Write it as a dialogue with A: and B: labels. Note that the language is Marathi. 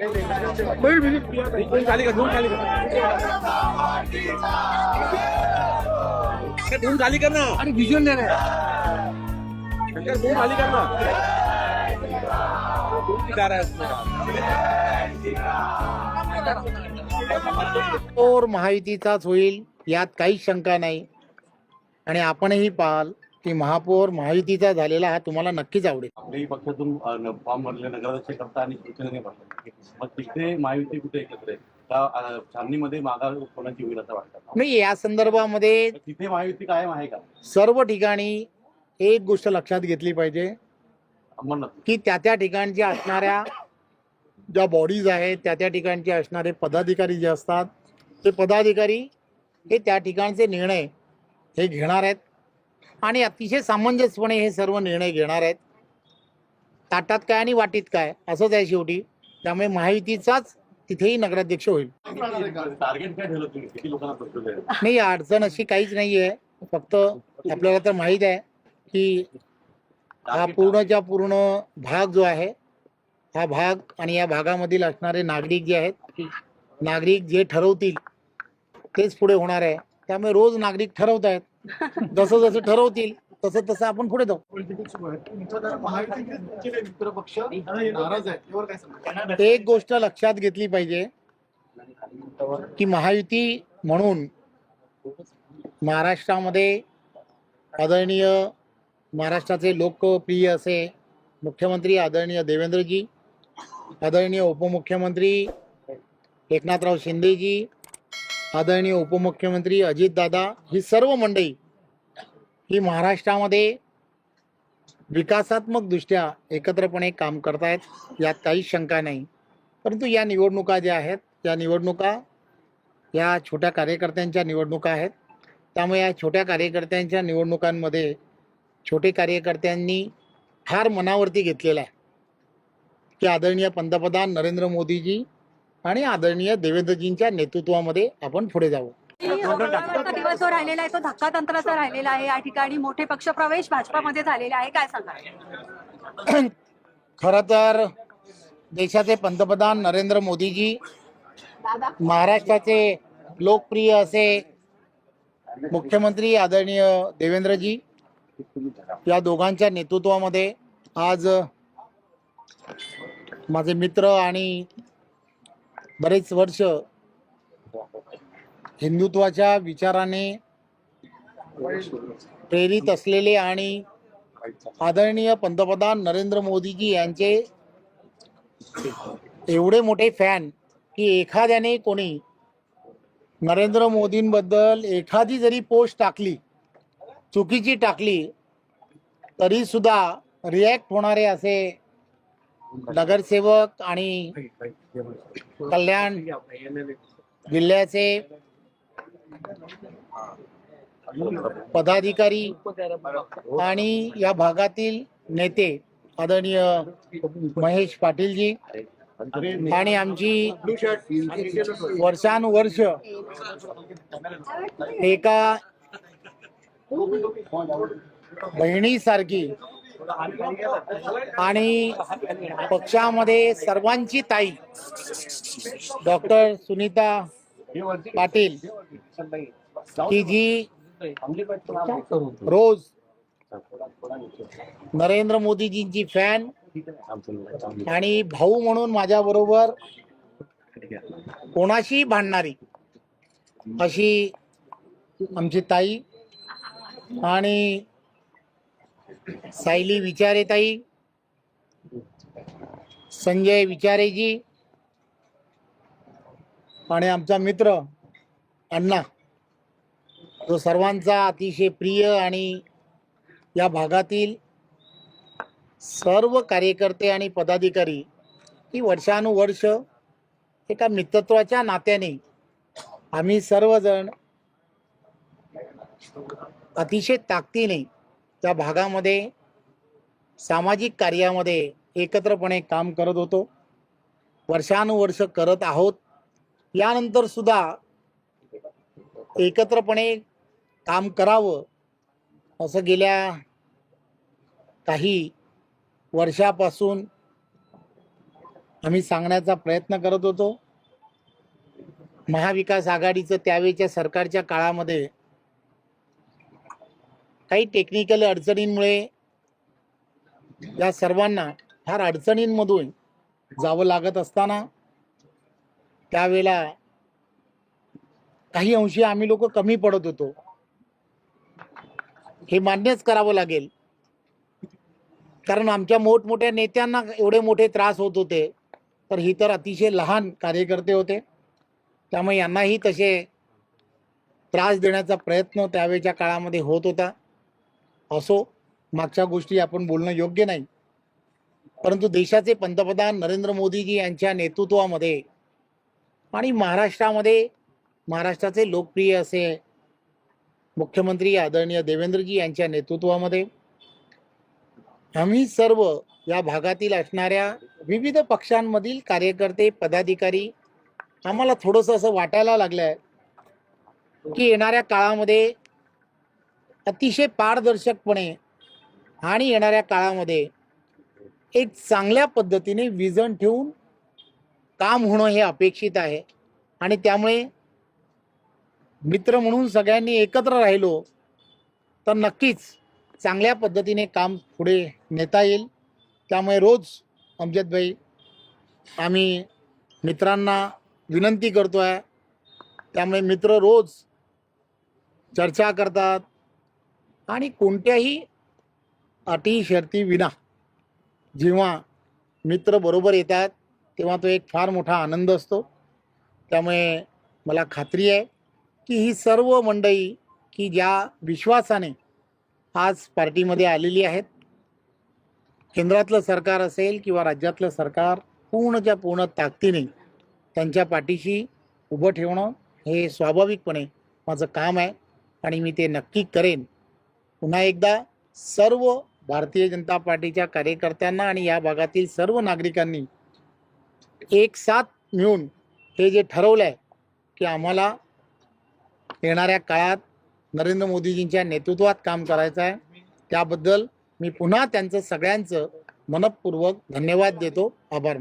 A: खाली कर दोन खाली कर दोन खाली कर ना
B: आणि व्हिज्युअल नाही
A: शंकर दोन खाली कर ना दोन ती कार
C: और महायुतीचाच होईल यात काहीच शंका नाही आणि आपणही पाहाल की महापौर महायुतीचा झालेला हा तुम्हाला नक्कीच आवडेल.
D: आपल्याही पक्षातून अ, फॉर्म भरले नगराध्यक्ष करता आणि शिवसेनेने भरले. मग तिथे महायुती कुठे एकत्र आहे? का अ, छाननीमध्ये माघार कोणाची होईल असं वाटतं?
C: नाही या संदर्भामध्ये
D: तिथे महायुती कायम आहे का?
C: सर्व ठिकाणी एक गोष्ट लक्षात घेतली पाहिजे. की त्या त्या ठिकाणच्या असणाऱ्या ज्या बॉडीज आहेत त्या त्या ठिकाणचे असणारे पदाधिकारी जे असतात ते पदाधिकारी हे त्या ठिकाणचे निर्णय हे घेणार आहेत. आणि अतिशय सामंजस्यपणे हे सर्व निर्णय घेणार आहेत. ताटात काय आणि वाटीत काय असंच आहे शेवटी. त्यामुळे महायुतीचाच तिथेही नगराध्यक्ष होईल. नाही अडचण अशी काहीच नाही आहे फक्त आपल्याला तर माहीत आहे की हा पूर्णच्या पूर्ण भाग जो आहे हा भाग आणि या भागामधील असणारे नागरिक जे आहेत नागरिक जे ठरवतील तेच पुढे होणार आहे. त्यामुळे रोज नागरिक ठरवत आहेत जसं जसं ठरवतील तसं तसं आपण पुढे जाऊ. एक गोष्ट लक्षात घेतली पाहिजे की महायुती म्हणून महाराष्ट्रामध्ये आदरणीय महाराष्ट्राचे लोकप्रिय असे मुख्यमंत्री आदरणीय देवेंद्रजी आदरणीय उपमुख्यमंत्री एकनाथराव शिंदेजी आदरणीय उपमुख्यमंत्री अजितदादा ही सर्व मंडळी ही महाराष्ट्रामध्ये विकासात्मकदृष्ट्या एकत्रपणे काम करतायत यात काही शंका नाही. परंतु या निवडणुका ज्या आहेत या निवडणुका या छोट्या कार्यकर्त्यांच्या निवडणुका आहेत. त्यामुळे या छोट्या कार्यकर्त्यांच्या निवडणुकांमध्ये छोटे कार्यकर्त्यांनी फार मनावरती घेतलेला आहे. की आदरणीय पंतप्रधान नरेंद्र मोदीजी आणि आदरणीय देवेंद्रजींच्या नेतृत्वामध्ये आपण पुढे जाऊ.
E: दिवस जो राहिलेला आहे तो धक्का तंत्राचा राहिलेला आहे. या ठिकाणी मोठे पक्ष प्रवेश भाजपामध्ये झालेले आहे. काय सांगा
C: खरं तर देशाचे पंतप्रधान नरेंद्र मोदीजी महाराष्ट्राचे लोकप्रिय असे मुख्यमंत्री आदरणीय देवेंद्रजी या दोघांच्या नेतृत्वामध्ये आज माझे मित्र आणि बरेच वर्ष हिंदुत्वाच्या विचाराने प्रेरित असलेले आणि आदरणीय पंतप्रधान नरेंद्र मोदीजी यांचे एवढे मोठे फॅन की एखाद्याने कोणी नरेंद्र मोदींबद्दल एखादी जरी पोस्ट टाकली चुकीची टाकली तरी सुद्धा रिॲक्ट होणारे असे नगरसेवक आणि कल्याण जिल्ह्याचे पदाधिकारी आणि या भागातील नेते आदरणीय महेश पाटीलजी आणि आमची वर्षानुवर्ष एका बहिणीसारखी आणि पक्षामध्ये सर्वांची ताई डॉक्टर सुनीता पाटील की जी रोज नरेंद्र मोदीजींची फॅन आणि भाऊ म्हणून माझ्या बरोबर कोणाशी भांडणारी अशी आमची ताई आणि सायली विचारे ताई संजय विचारेजी आणि आमचा मित्र अण्णा. जो सर्वांचा अतिशय प्रिय आणि या भागातील सर्व कार्यकर्ते आणि पदाधिकारी ही वर्षानुवर्ष एका मित्रत्वाच्या नात्याने आम्ही सर्वजण अतिशय ताकदीने त्या भागामध्ये सामाजिक कार्यामध्ये एकत्रपणे काम करत होतो. वर्षानुवर्ष करत आहोत. यानंतर सुद्धा एकत्रपणे काम करावं असं गेल्या काही वर्षापासून आम्ही सांगण्याचा प्रयत्न करत होतो. महाविकास आघाडीचं त्यावेळच्या सरकारच्या काळामध्ये काही टेक्निकल अडचणींमुळे या सर्वांना फार अडचणींमधून जावं लागत असताना त्यावेळेला काही अंशी आम्ही लोक कमी पडत होतो. हे मान्यच करावं लागेल. कारण आमच्या मोठमोठ्या नेत्यांना एवढे मोठे त्रास होत होते. तर ही तर अतिशय लहान कार्यकर्ते होते. त्यामुळे यांनाही तसे त्रास देण्याचा प्रयत्न त्यावेळच्या काळामध्ये होत होता. असो मागच्या गोष्टी आपण बोलणं योग्य नाही. परंतु देशाचे पंतप्रधान नरेंद्र मोदीजी यांच्या नेतृत्वामध्ये आणि महाराष्ट्रामध्ये महाराष्ट्राचे लोकप्रिय असे मुख्यमंत्री आदरणीय देवेंद्रजी यांच्या नेतृत्वामध्ये आम्ही सर्व या भागातील असणाऱ्या विविध पक्षांमधील कार्यकर्ते पदाधिकारी आम्हाला थोडंसं असं वाटायला लागलं आहे की येणाऱ्या काळामध्ये अतिशय पारदर्शकपणे आणि येणाऱ्या काळामध्ये एक चांगल्या पद्धतीने विजन ठेवून काम होणं हे अपेक्षित आहे. आणि त्यामुळे मित्र म्हणून सगळ्यांनी एकत्र राहिलो तर नक्कीच चांगल्या पद्धतीने काम पुढे नेता येईल. त्यामुळे रोज अमजदभाई आम्ही मित्रांना विनंती करतो आहे त्यामुळे मित्र रोज चर्चा करतात आणि कोणत्याही अटी शर्ती विना जेव्हा मित्र बरोबर येतात तेव्हा तो एक फार मोठा आनंद असतो. त्यामुळे मला खात्री आहे की ही सर्व मंडळी की ज्या विश्वासाने आज पार्टीमध्ये आलेली आहेत केंद्रातलं सरकार असेल किंवा राज्यातलं सरकार पूर्णच्या पूर्ण ताकदीने त्यांच्या पाठीशी उभं ठेवणं हे स्वाभाविकपणे माझं काम आहे आणि मी ते नक्की करेन. पुन्हा एकदा सर्व भारतीय जनता पार्टीच्या कार्यकर्त्यांना आणि या भागातील सर्व नागरिकांनी एक साथ मिळून हे जे ठरवलं आहे की आम्हाला येणाऱ्या काळात नरेंद्र मोदीजींच्या नेतृत्वात काम करायचं आहे त्याबद्दल मी पुन्हा त्यांचं सगळ्यांचं मनपूर्वक धन्यवाद देतो. आभार.